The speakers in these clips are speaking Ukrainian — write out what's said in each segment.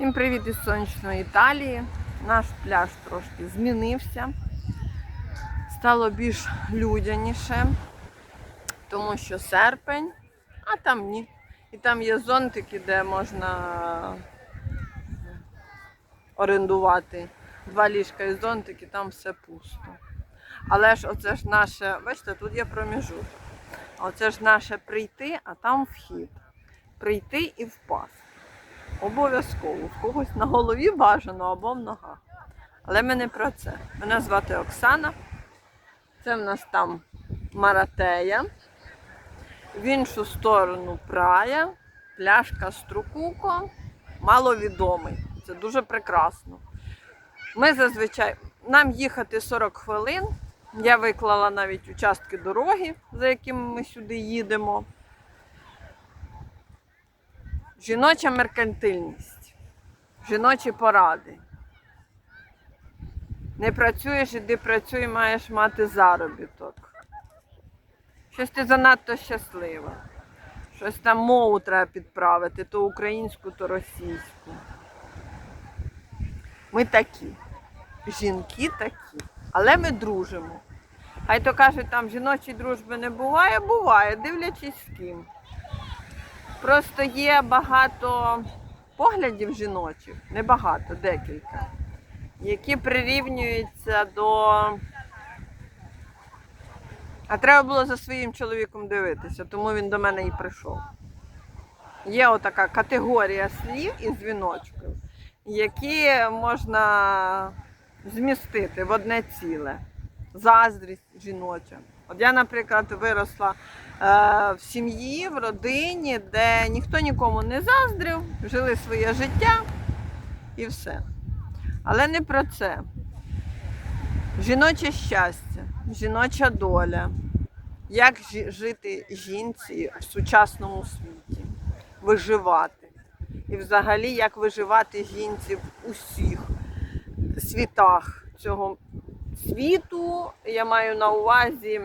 Всім привіт із сонячної Італії. Наш пляж трошки змінився. Стало більш людяніше, тому що серпень, а там ні. І там є зонтики, де можна орендувати два ліжка і зонтики, там все пусто. Але ж оце ж наше, бачите, тут є проміжуток. Оце ж наше прийти, а там вхід. Прийти і впасти. Обов'язково. В когось на голові бажано або в ногах. Але ми не про це. Мене звати Оксана. Це в нас там Маратея. В іншу сторону Прая, пляшка Струкуко. Маловідомий. Це дуже прекрасно. Ми зазвичай нам їхати 40 хвилин. Я виклала навіть участки дороги, за якими ми сюди їдемо. Жіноча меркантильність, жіночі поради. Не працюєш, іди працюй, маєш мати заробіток. Щось ти занадто щаслива. Щось там мову треба підправити, то українську, то російську. Ми такі. Жінки такі. Але ми дружимо. Хай то кажуть, там жіночої дружби не буває, буває, дивлячись з ким. Просто є багато поглядів жіночих, не багато, декілька, які прирівнюються до. А треба було за своїм чоловіком дивитися, тому він до мене і прийшов. Є отака категорія слів із дзвіночків, які можна змістити в одне ціле. Заздрість жіноча. От я, наприклад, виросла в сім'ї, в родині, де ніхто нікому не заздрив, жили своє життя і все. Але не про це. Жіноче щастя, жіноча доля. Як жити жінці в сучасному світі, виживати. І взагалі, як виживати жінці в усіх світах цього світу. Я маю на увазі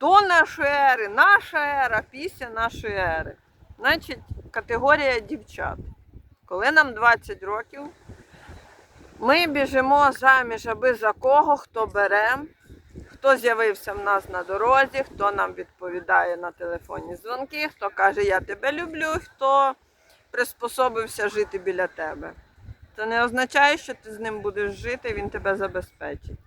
до нашої ери, наша ера, після нашої ери. Значить, категорія дівчат. Коли нам 20 років, ми біжимо заміж, аби за кого, хто бере, хто з'явився в нас на дорозі, хто нам відповідає на телефонні дзвонки, хто каже, я тебе люблю, хто приспособився жити біля тебе. Це не означає, що ти з ним будеш жити, він тебе забезпечить.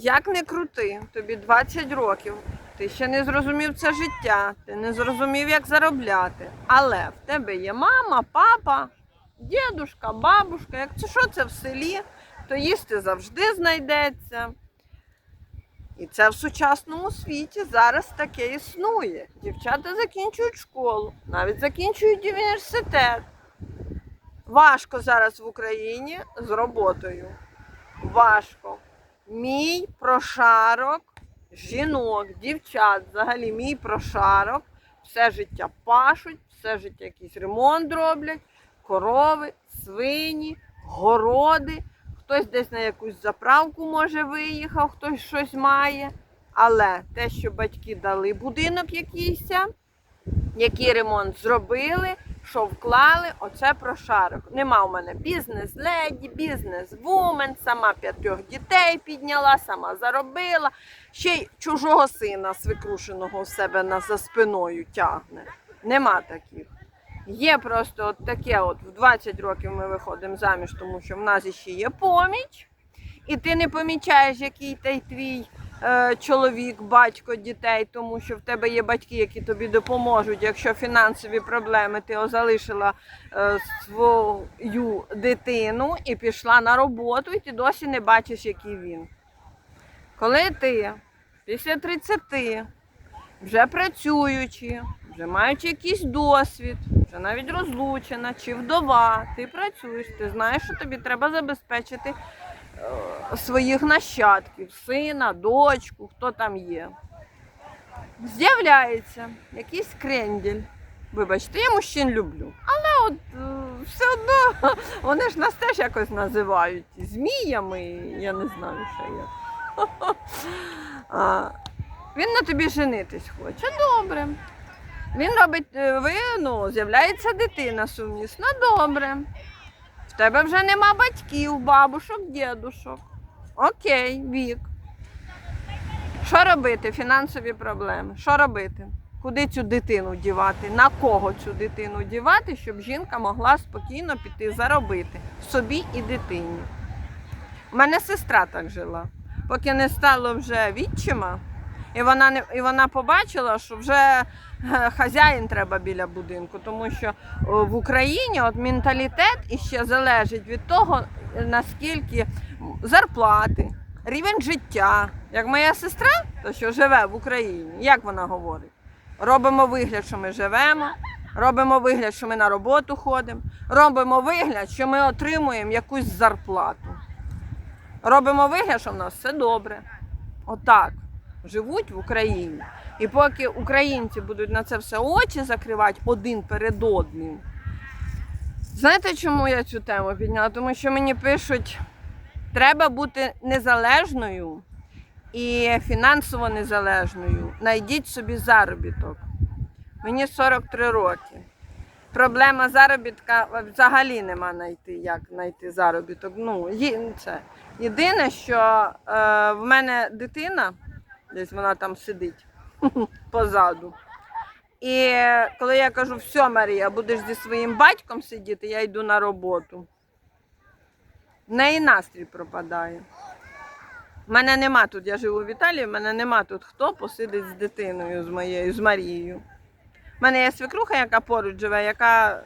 Як не крути, тобі 20 років, ти ще не зрозумів це життя, ти не зрозумів, як заробляти. Але в тебе є мама, папа, дідушка, бабушка. Як це що це в селі, то їсти завжди знайдеться. І це в сучасному світі зараз таке існує. Дівчата закінчують школу, навіть закінчують університет. Важко зараз в Україні з роботою. Важко. Мій прошарок жінок, дівчат, взагалі мій прошарок. Все життя пашуть, все життя якийсь ремонт роблять, корови, свині, городи. Хтось десь на якусь заправку може виїхав, хтось щось має. Але те, що батьки дали будинок якийсь, який ремонт зробили, що вклали, оце прошарок. Нема у мене бізнес-леді, бізнес-вумен, сама п'ятьох дітей підняла, сама заробила, ще й чужого сина свекрушеного в себе на, за спиною тягне. Нема таких. Є просто от таке, от в 20 років ми виходимо заміж, тому що в нас ще є поміч, і ти не помічаєш, який той твій чоловік, батько дітей, тому що в тебе є батьки, які тобі допоможуть. Якщо фінансові проблеми, ти залишила е, свою дитину і пішла на роботу, і ти досі не бачиш, який він. Коли ти після 30, вже працюючи, вже маючи якийсь досвід, вже навіть розлучена чи вдова, ти працюєш, ти знаєш, що тобі треба забезпечити е, своїх нащадків, сина, дочку, хто там є. З'являється якийсь крендель. Вибачте, я мужчин люблю. Але от е, все одно вони ж нас теж якось називають зміями, я не знаю, що як. Він на тобі женитись хоче. Добре. Він робить, е, ви, ну, з'являється дитина сумісна, добре. Тебе вже нема батьків, бабушок, дідушок. Окей, вік. Що робити? Фінансові проблеми. Що робити? Куди цю дитину дівати? На кого цю дитину дівати, щоб жінка могла спокійно піти заробити собі і дитині. У мене сестра так жила. Поки не стало вже відчима, і вона не і вона побачила, що вже е, хазяїн треба біля будинку, тому що в Україні от менталітет іще залежить від того, е, наскільки зарплати, рівень життя. Як моя сестра, то що живе в Україні, як вона говорить? Робимо вигляд, що ми живемо, робимо вигляд, що ми на роботу ходимо, робимо вигляд, що ми отримуємо якусь зарплату. Робимо вигляд, що в нас все добре. Отак живуть в Україні. І поки українці будуть на це все очі закривати один перед одним. Знаєте, чому я цю тему підняла? Тому що мені пишуть, треба бути незалежною і фінансово незалежною. Найдіть собі заробіток. Мені 43 роки. Проблема заробітка взагалі нема знайти, як знайти заробіток. Ну, це. Єдине, що е, в мене дитина, десь вона там сидить позаду. І коли я кажу, все, Марія, будеш зі своїм батьком сидіти, я йду на роботу. В неї настрій пропадає. У мене нема тут, я живу в Італії, в мене нема тут хто посидить з дитиною, з моєю, з Марією. У мене є свекруха, яка поруч живе, яка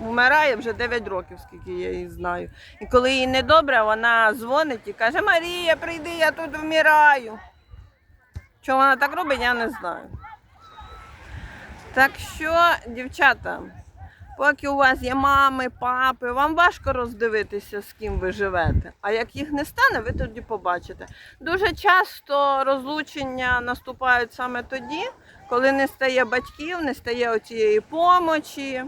вмирає вже 9 років, скільки я її знаю. І коли їй недобре, вона дзвонить і каже: Марія, прийди, я тут вмираю. Чому вона так робить, я не знаю. Так що, дівчата, поки у вас є мами, папи, вам важко роздивитися, з ким ви живете. А як їх не стане, ви тоді побачите. Дуже часто розлучення наступають саме тоді, коли не стає батьків, не стає оцієї помочі,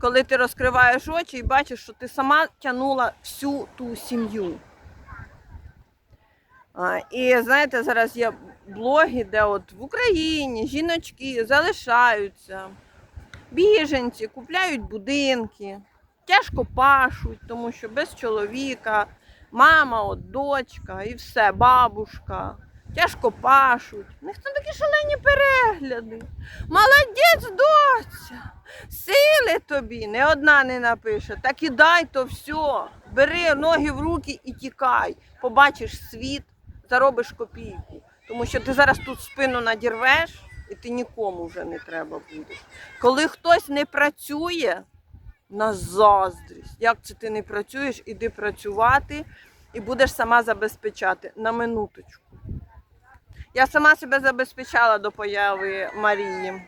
коли ти розкриваєш очі і бачиш, що ти сама тягнула всю ту сім'ю. І знаєте, зараз є блоги, де от в Україні жіночки залишаються, біженці купляють будинки, тяжко пашуть, тому що без чоловіка, мама, от дочка і все, бабушка. Тяжко пашуть. У них там такі шалені перегляди. Молодець, доця! Сили тобі, не одна не напише. Так і дай то все. Бери ноги в руки і тікай. Побачиш світ, заробиш копійку. Тому що ти зараз тут спину надірвеш, і ти нікому вже не треба будеш. Коли хтось не працює, на заздрість. Як це ти не працюєш, іди працювати і будеш сама забезпечати на минуточку. Я сама себе забезпечала до появи Марії.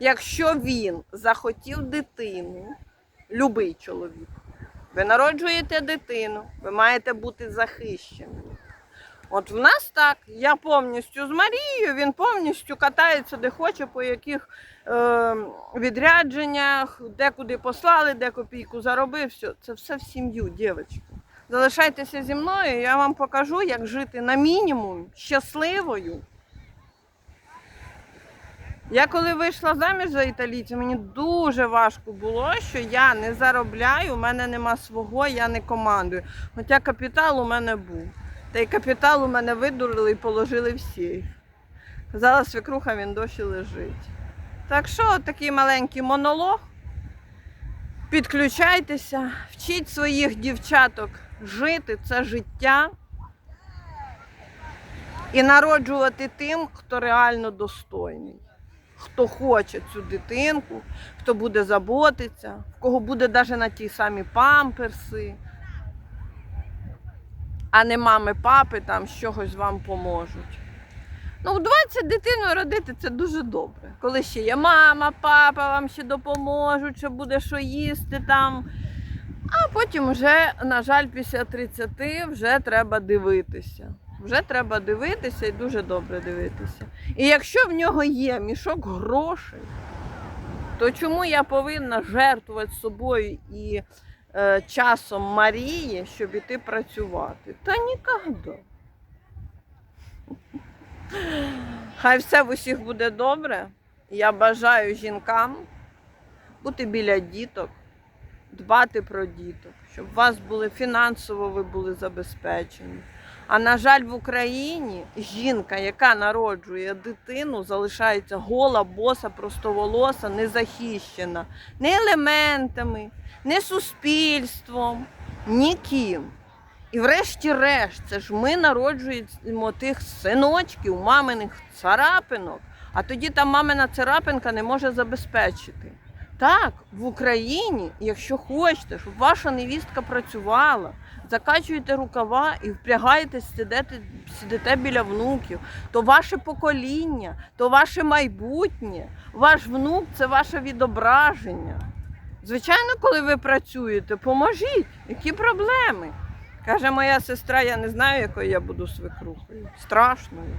Якщо він захотів дитину, любий чоловік, ви народжуєте дитину, ви маєте бути захищеним. От в нас так, я повністю з Марією, він повністю катається де хоче, по яких е, відрядженнях, де куди послали, де копійку заробив. Все. Це все в сім'ю, дівчатки. Залишайтеся зі мною, я вам покажу, як жити на мінімум щасливою. Я коли вийшла заміж за італійця, мені дуже важко було, що я не заробляю, у мене нема свого, я не командую. Хоча капітал у мене був. Та й капітал у мене видурили і положили в сейф. Казала свекруха, він досі лежить. Так що, такий маленький монолог. Підключайтеся, вчіть своїх дівчаток жити це життя і народжувати тим, хто реально достойний, хто хоче цю дитинку, хто буде заботитися, в кого буде навіть на ті самі памперси, а не мами, папи там з чогось вам поможуть. Ну, в 20 дитину родити це дуже добре. Коли ще є мама, папа, вам ще допоможуть, що буде що їсти там. А потім вже, на жаль, після 30 вже треба дивитися. Вже треба дивитися і дуже добре дивитися. І якщо в нього є мішок грошей, то чому я повинна жертвувати собою і часом Марії, щоб іти працювати? Та ніколи. Хай все в усіх буде добре. Я бажаю жінкам бути біля діток, дбати про діток, щоб у вас були фінансово ви були забезпечені. А на жаль, в Україні жінка, яка народжує дитину, залишається гола, боса, простоволоса, незахищена ні елементами, ні суспільством, ніким. І врешті-решт, це ж ми народжуємо тих синочків, маминих царапинок, а тоді та мамина царапинка не може забезпечити. Так, в Україні, якщо хочете, щоб ваша невістка працювала, закачуєте рукава і впрягаєтесь, сидите, сидите біля внуків, то ваше покоління, то ваше майбутнє, ваш внук це ваше відображення. Звичайно, коли ви працюєте, поможіть. Які проблеми? Каже моя сестра, я не знаю, якою я буду свекрухою. Страшною.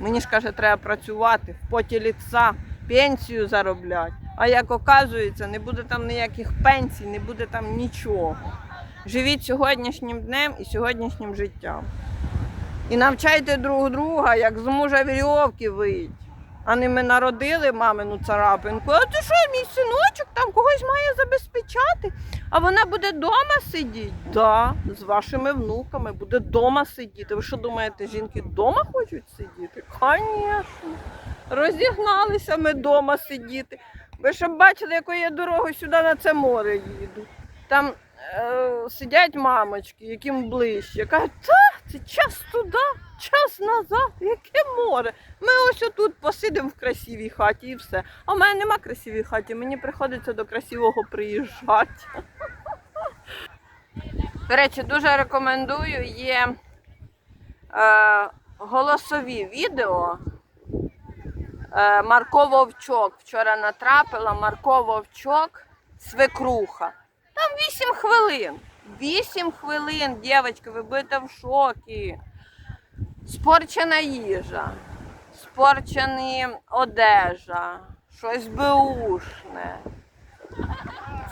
Мені ж каже, треба працювати в поті ліца, пенсію заробляти. А як оказується, не буде там ніяких пенсій, не буде там нічого. Живіть сьогоднішнім днем і сьогоднішнім життям. І навчайте друг друга, як з мужа вірьовки вийти. А не ми народили мамину царапинку. А ти що, мій синочок там когось має забезпечати? А вона буде вдома сидіти? Да, з вашими внуками буде вдома сидіти. Ви що думаєте, жінки вдома хочуть сидіти? Звісно. Розігналися ми вдома сидіти. Ви щоб бачили, якою я дорогою сюди на це море їду. Там е, сидять мамочки, яким ближче. Кажуть, та, це час туди, час назад, яке море. Ми ось отут посидимо в красивій хаті і все. А в мене нема красивій хаті, мені приходиться до красивого приїжджати. До речі, дуже рекомендую. Є е, голосові відео. Е, Марко Вовчок. Вчора натрапила Марко Вовчок, свекруха. Там 8 хвилин. 8 хвилин, дівчатки, ви будете в шокі. Спорчена їжа, спорчені одежа, щось беушне.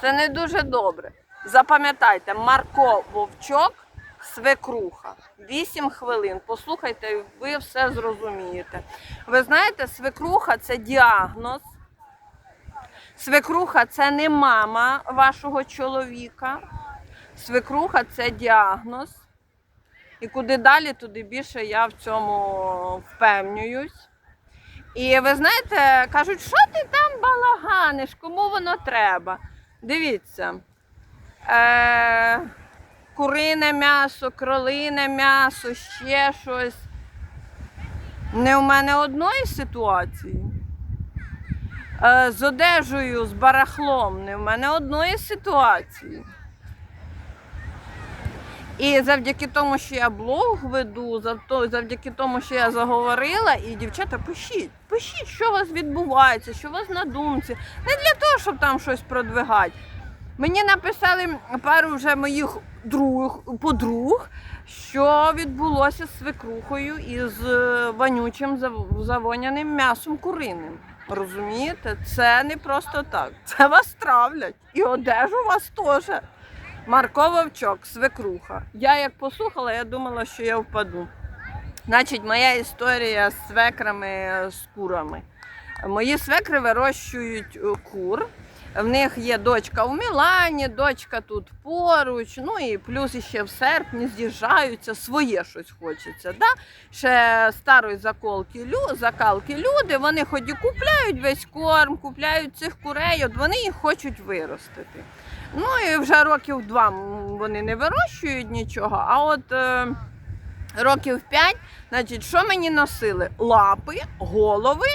Це не дуже добре. Запам'ятайте, Марко Вовчок, свекруха. 8 хвилин. Послухайте, ви все зрозумієте. Ви знаєте, свекруха це діагноз. Свекруха це не мама вашого чоловіка. Свекруха це діагноз. І куди далі, туди більше я в цьому впевнююсь. І ви знаєте, кажуть, що ти там балаганиш, кому воно треба? Дивіться, е, курине м'ясо, кролине м'ясо, ще щось. Не в мене одної ситуації. Е, з одежею, з барахлом, не в мене одної ситуації. І завдяки тому, що я блог веду, завдяки тому, що я заговорила, і дівчата, пишіть, пишіть, що у вас відбувається, що у вас на думці. Не для того, щоб там щось продвигати. Мені написали пару вже моїх друг, подруг, що відбулося з свекрухою і з е, вонючим завоняним м'ясом куриним. Розумієте? Це не просто так. Це вас травлять. І одежу вас теж. Марко Вовчок, свекруха. Я як послухала, я думала, що я впаду. Значить, моя історія з свекрами, з курами. Мої свекри вирощують е, кур. В них є дочка в Мілані, дочка тут поруч. Ну і плюс ще в серпні з'їжджаються, своє щось хочеться. Да? Ще старої заколки, закалки люди, вони хоч і купляють весь корм, купляють цих курей, от вони їх хочуть виростити. Ну і вже років два вони не вирощують нічого, а от е, років п'ять, значить, що мені носили? Лапи, голови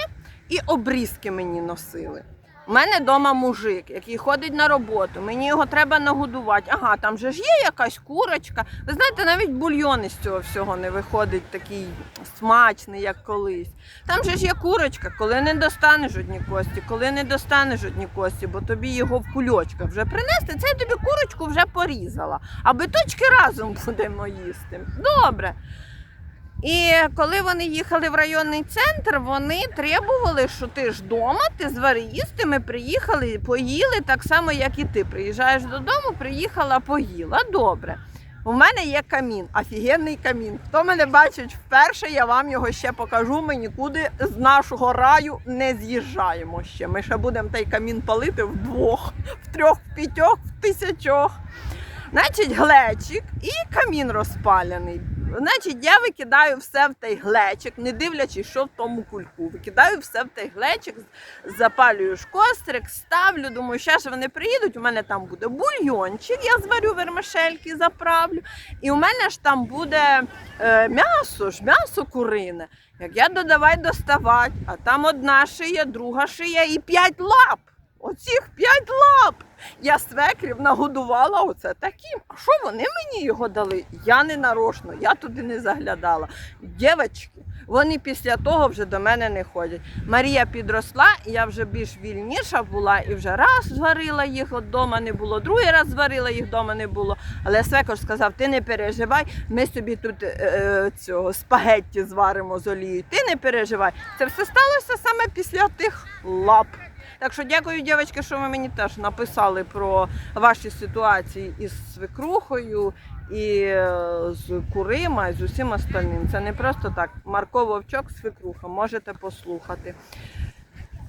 і обрізки мені носили. У мене вдома мужик, який ходить на роботу, мені його треба нагодувати. Ага, там же ж є якась курочка. Ви знаєте, навіть бульйон із цього всього не виходить такий смачний, як колись. Там же ж є курочка, коли не достанеш одні кості, коли не достанеш одні кості, бо тобі його в кульочках вже принести, це я тобі курочку вже порізала. А биточки разом будемо їсти. Добре. І коли вони їхали в районний центр, вони требували, що ти ж вдома, ти звари їсти. Ми приїхали, поїли так само, як і ти. Приїжджаєш додому, приїхала, поїла. Добре. У мене є камін, офігенний камін. Хто мене бачить вперше, я вам його ще покажу. Ми нікуди з нашого раю не з'їжджаємо ще. Ми ще будемо той камін палити вдвох, в трьох, в п'ятьох, в тисячох. Значить, глечик і камін розпалений. Значить, я викидаю все в той глечик, не дивлячись, що в тому кульку. Викидаю все в той глечик, запалюю ж кострик, ставлю. Думаю, зараз вони приїдуть. У мене там буде бульйончик, я зварю вермишельки, заправлю. І у мене ж там буде е, м'ясо, ж м'ясо курине. Як я додавай доставати, а там одна шия, друга шия і п'ять лап. Оцих п'ять лап. Я свекрів нагодувала оце таким. А що вони мені його дали? Я не нарочно, я туди не заглядала. Дівчатки, вони після того вже до мене не ходять. Марія підросла, я вже більш вільніша була, і вже раз зварила їх от дома не було, другий раз зварила їх вдома не було. Але свекор сказав: ти не переживай, ми собі тут е, е, цього спагетті зваримо з олією. Ти не переживай. Це все сталося саме після тих лап. Так що дякую, дівчатки, що ви мені теж написали про ваші ситуації із свекрухою і е, з курима, і з усім остальним. Це не просто так. Марко Вовчок, свекруха, можете послухати.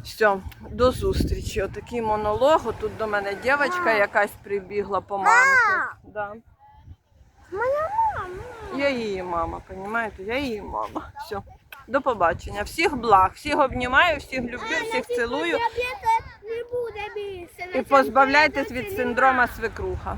Все, до зустрічі. Отакий монолог. Тут до мене дівчинка якась прибігла по мамку. Да. Моя мама. Я її мама, розумієте? Я її мама. Все. До побачення. Всіх благ, всіх обнімаю, всіх люблю, всіх цілую. Не буде більше. І позбавляйтесь від синдрома свекруха.